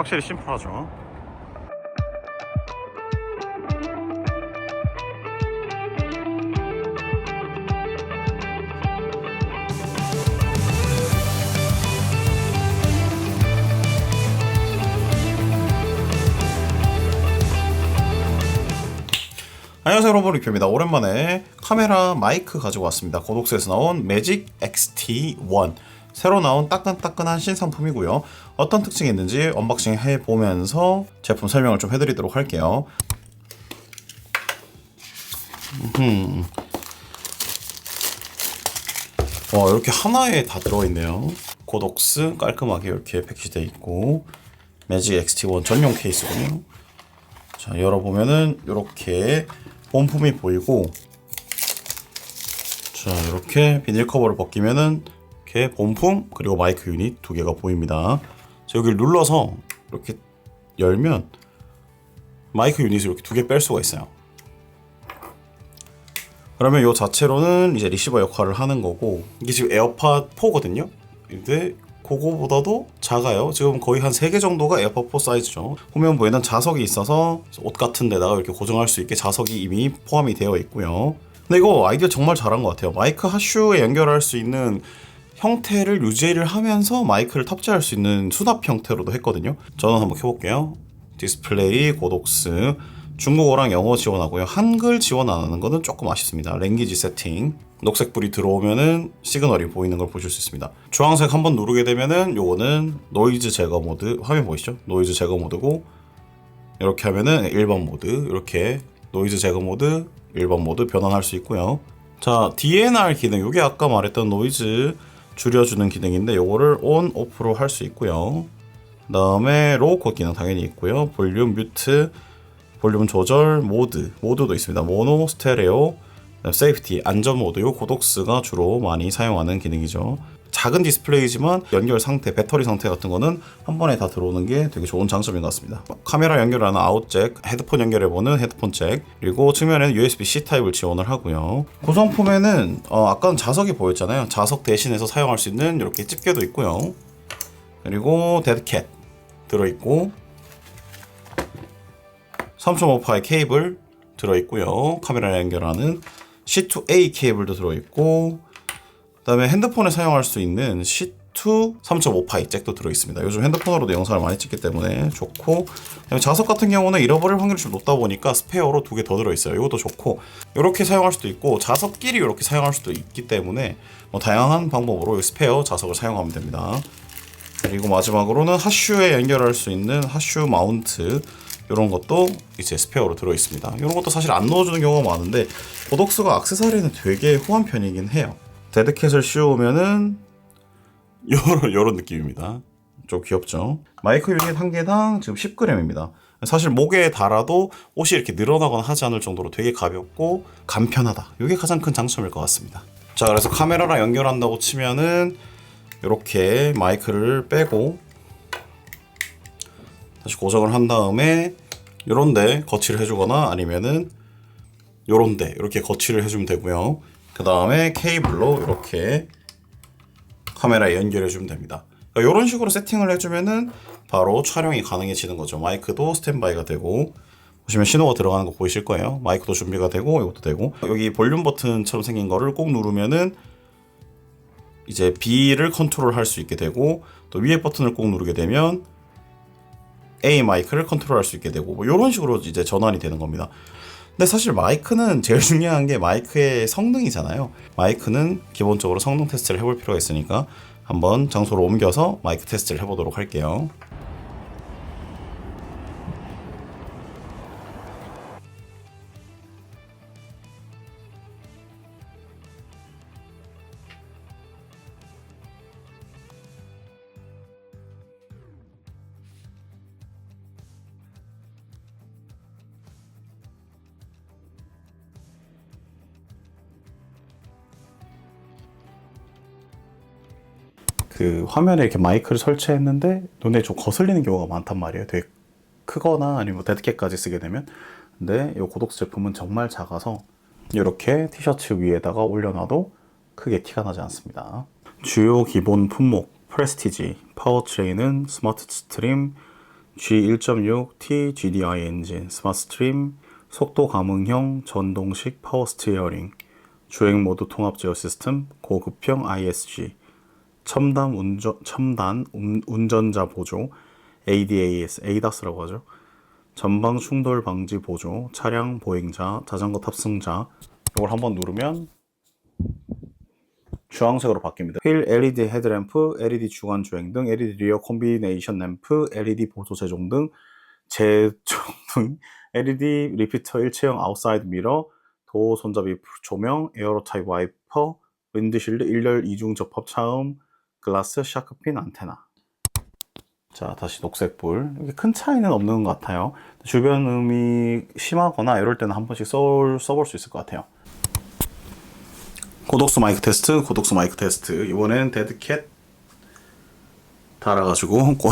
확실히 심플하죠. 안녕하세요 여러분 리큐입니다. 오랜만에 카메라 마이크 가지고 왔습니다. 고독스에서 나온 매직 XT1 새로 나온 따끈따끈한 신상품이고요. 어떤 특징이 있는지 언박싱 해보면서 제품 설명을 좀 해드리도록 할게요. 음. 와 이렇게 하나에 다 들어있네요. 고독스 깔끔하게 이렇게 패키지되어 있고 매직 XT1 전용 케이스군요. 자 열어보면은 이렇게 본품이 보이고 자 이렇게 비닐 커버를 벗기면은 이렇게 본품 그리고 마이크 유닛 두 개가 보입니다 자 여기를 눌러서 이렇게 열면 마이크 유닛을 이렇게 두 개 뺄 수가 있어요 그러면 이 자체로는 이제 리시버 역할을 하는 거고 이게 지금 에어팟 4거든요 근데 그거보다도 작아요. 지금 거의 한 3개 정도가 에어팟 4 사이즈죠. 후면부에는 자석이 있어서 옷 같은 데다가 이렇게 고정할 수 있게 자석이 이미 포함이 되어 있고요. 근데 이거 아이디어 정말 잘한 것 같아요. 마이크 하슈에 연결할 수 있는 형태를 유지를 하면서 마이크를 탑재할 수 있는 수납 형태로도 했거든요. 저는 한번 켜볼게요. 디스플레이, 고독스, 중국어랑 영어 지원하고요. 한글 지원 안 하는 거는 조금 아쉽습니다. 랭귀지 세팅. 녹색 불이 들어오면은 시그널이 보이는 걸 보실 수 있습니다. 주황색 한번 누르게 되면은 요거는 노이즈 제거 모드 화면 보이시죠? 노이즈 제거 모드고 이렇게 하면은 일반 모드 이렇게 노이즈 제거 모드 일반 모드 변환할 수 있고요. 자 DNR 기능 요게 아까 말했던 노이즈 줄여주는 기능인데 요거를 온 오프로 할 수 있고요. 그 다음에 로우 컷 기능 당연히 있고요. 볼륨 뮤트 볼륨 조절 모드 모드도 있습니다. 모노 스테레오 세이프티 안전 모드 요 고독스가 주로 많이 사용하는 기능이죠. 작은 디스플레이지만 연결 상태, 배터리 상태 같은 거는 한 번에 다 들어오는 게 되게 좋은 장점인 것 같습니다. 카메라 연결하는 아웃잭, 헤드폰 연결해보는 헤드폰 잭, 그리고 측면에는 USB-C 타입을 지원을 하고요. 구성품에는 어, 아까는 자석이 보였잖아요. 자석 대신해서 사용할 수 있는 이렇게 집게도 있고요. 그리고 데드캣 들어있고 3.5파의 케이블 들어있고요. 카메라 연결하는 C2A 케이블도 들어있고 그다음에 핸드폰에 사용할 수 있는 C2 3.5파이 잭도 들어있습니다. 요즘 핸드폰으로도 영상을 많이 찍기 때문에 좋고 자석 같은 경우는 잃어버릴 확률이 좀 높다 보니까 스페어로 두 개 더 들어있어요. 이것도 좋고 이렇게 사용할 수도 있고 자석끼리 이렇게 사용할 수도 있기 때문에 뭐 다양한 방법으로 이 스페어 자석을 사용하면 됩니다. 그리고 마지막으로는 하슈에 연결할 수 있는 하슈 마운트 이런 것도 이제 스페어로 들어 있습니다. 이런 것도 사실 안 넣어주는 경우가 많은데 보독스가 악세사리는 되게 후한 편이긴 해요. 데드캣을 씌우면은 요런 요런 느낌입니다. 좀 귀엽죠? 마이크 유닛 한 개당 지금 10g입니다. 사실 목에 달아도 옷이 이렇게 늘어나거나 하지 않을 정도로 되게 가볍고 간편하다. 이게 가장 큰 장점일 것 같습니다. 자, 그래서 카메라랑 연결한다고 치면은 이렇게 마이크를 빼고 다시 고정을 한 다음에 요런데 거치를 해주거나 아니면은 요런데 이렇게 거치를 해주면 되고요. 그 다음에 케이블로 이렇게 카메라에 연결해 주면 됩니다. 그러니까 이런 식으로 세팅을 해주면은 바로 촬영이 가능해지는 거죠. 마이크도 스탠바이가 되고 보시면 신호가 들어가는 거 보이실 거예요. 마이크도 준비가 되고 이것도 되고 여기 볼륨 버튼처럼 생긴 거를 꼭 누르면은 이제 B를 컨트롤 할 수 있게 되고 또 위에 버튼을 꼭 누르게 되면 A 마이크를 컨트롤할 수 있게 되고 뭐 이런 식으로 이제 전환이 되는 겁니다. 근데 사실 마이크는 제일 중요한 게 마이크의 성능이잖아요. 마이크는 기본적으로 성능 테스트를 해볼 필요가 있으니까 한번 장소로 옮겨서 마이크 테스트를 해보도록 할게요. 그 화면에 이렇게 마이크를 설치했는데 눈에 좀 거슬리는 경우가 많단 말이에요. 되게 크거나 아니면 데드캣까지 쓰게 되면. 근데 이 고독스 제품은 정말 작아서 이렇게 티셔츠 위에다가 올려놔도 크게 티가 나지 않습니다. 주요 기본 품목 프레스티지, 파워트레인은 스마트 스트림, G1.6 T GDI 엔진, 스마트 스트림, 속도 감응형 전동식 파워 스티어링, 주행 모드 통합 제어 시스템, 고급형 ISG, 첨단 운전 첨단 운- 운전자 보조, ADAS, ADAS라고 하죠. 전방 충돌 방지 보조, 차량 보행자, 자전거 탑승자. 이걸 한번 누르면 주황색으로 바뀝니다. 휠 LED 헤드램프, LED 주간 주행 등, LED 리어 콤비네이션 램프, LED 보조 제종 등, 제종 등, LED 리피터 일체형 아웃사이드 미러, 도어 손잡이 조명, 에어로 타입 와이퍼, 윈드실드 1열 이중 접합 차음, 글라스 샤크핀 안테나. 자, 다시 녹색불. 이게 큰 차이는 없는 것 같아요. 주변 음이 심하거나 이럴 때는 한 번씩 써, 써볼 수 있을 것 같아요. 고독수 마이크 테스트, 고독수 마이크 테스트. 이번엔 데드캣 달아가지고 고-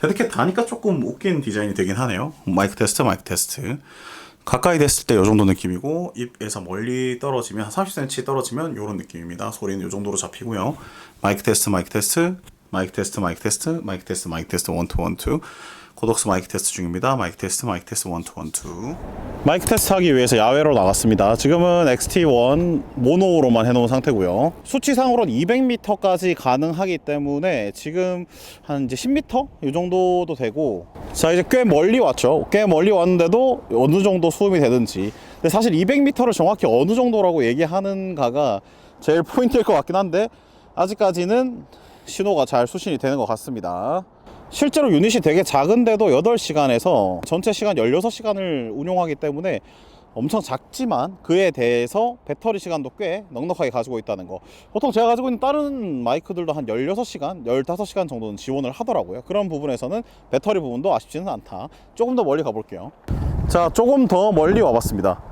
데드캣 다니까 조금 웃긴 디자인이 되긴 하네요. 마이크 테스트, 마이크 테스트. 가까이 됐을 때 이 정도 느낌이고 입에서 멀리 떨어지면 한 30cm 떨어지면 이런 느낌입니다. 소리는 이 정도로 잡히고요. 마이크 테스트, 마이크 테스트, 마이크 테스트, 마이크 테스트, 마이크 테스트, 마이크 테스트 원투 원투. 고독스 마이크 테스트 중입니다. 마이크 테스트, 마이크 테스트 원투 원투. 마이크 테스트 하기 위해서 야외로 나갔습니다. 지금은 XT1 모노로만 해놓은 상태고요. 수치상으로는 200m까지 가능하기 때문에 지금 한 이제 10m 이 정도도 되고 자 이제 꽤 멀리 왔죠. 꽤 멀리 왔는데도 어느 정도 수음이 되든지. 근데 사실 200m를 정확히 어느 정도라고 얘기하는가가 제일 포인트일 것 같긴 한데 아직까지는 신호가 잘 수신이 되는 것 같습니다. 실제로 유닛이 되게 작은데도 8시간에서 전체 시간 16시간을 운용하기 때문에 엄청 작지만 그에 대해서 배터리 시간도 꽤 넉넉하게 가지고 있다는 거. 보통 제가 가지고 있는 다른 마이크들도 한 16시간, 15시간 정도는 지원을 하더라고요. 그런 부분에서는 배터리 부분도 아쉽지는 않다. 조금 더 멀리 가볼게요. 자, 조금 더 멀리 와봤습니다.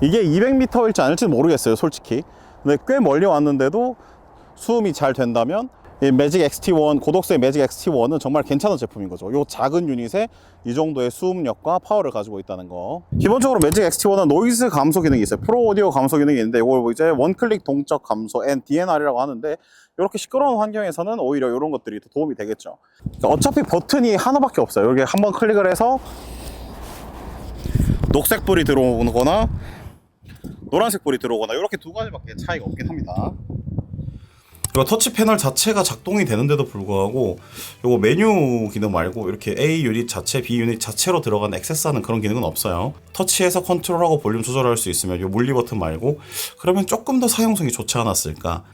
이게 200m일지 아닐지는 모르겠어요, 솔직히. 근데 꽤 멀리 왔는데도 수음이 잘 된다면 이 매직 XT1 고독스의 매직 XT1은 정말 괜찮은 제품인 거죠. 이 작은 유닛에 이 정도의 수음력과 파워를 가지고 있다는 거. 기본적으로 매직 XT1은 노이즈 감소 기능이 있어요. 프로 오디오 감소 기능이 있는데 이걸 이제 원클릭 동적 감소 DNR이라고 하는데 이렇게 시끄러운 환경에서는 오히려 이런 것들이 더 도움이 되겠죠. 그러니까 어차피 버튼이 하나밖에 없어요. 이렇게 한번 클릭을 해서 녹색 불이 들어오거나 노란색 불이 들어오거나 이렇게 두 가지밖에 차이가 없긴 합니다. 이거 터치 패널 자체가 작동이 되는데도 불구하고 이거 메뉴 기능 말고 이렇게 A 유닛 자체, B 유닛 자체로 들어가는 액세스하는 그런 기능은 없어요. 터치해서 컨트롤하고 볼륨 조절할 수 있으면 이 물리 버튼 말고 그러면 조금 더 사용성이 좋지 않았을까.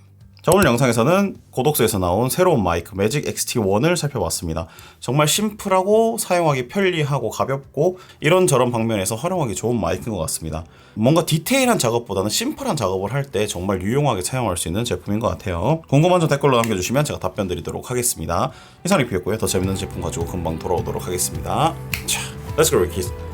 자, 오늘 영상에서는 고독스에서 나온 새로운 마이크 매직 XT1을 살펴봤습니다. 정말 심플하고 사용하기 편리하고 가볍고 이런저런 방면에서 활용하기 좋은 마이크인 것 같습니다. 뭔가 디테일한 작업보다는 심플한 작업을 할 때 정말 유용하게 사용할 수 있는 제품인 것 같아요. 궁금한 점 댓글로 남겨주시면 제가 답변 드리도록 하겠습니다. 이상 리뷰였고요. 더 재밌는 제품 가지고 금방 돌아오도록 하겠습니다. 자, let's go, Rickies.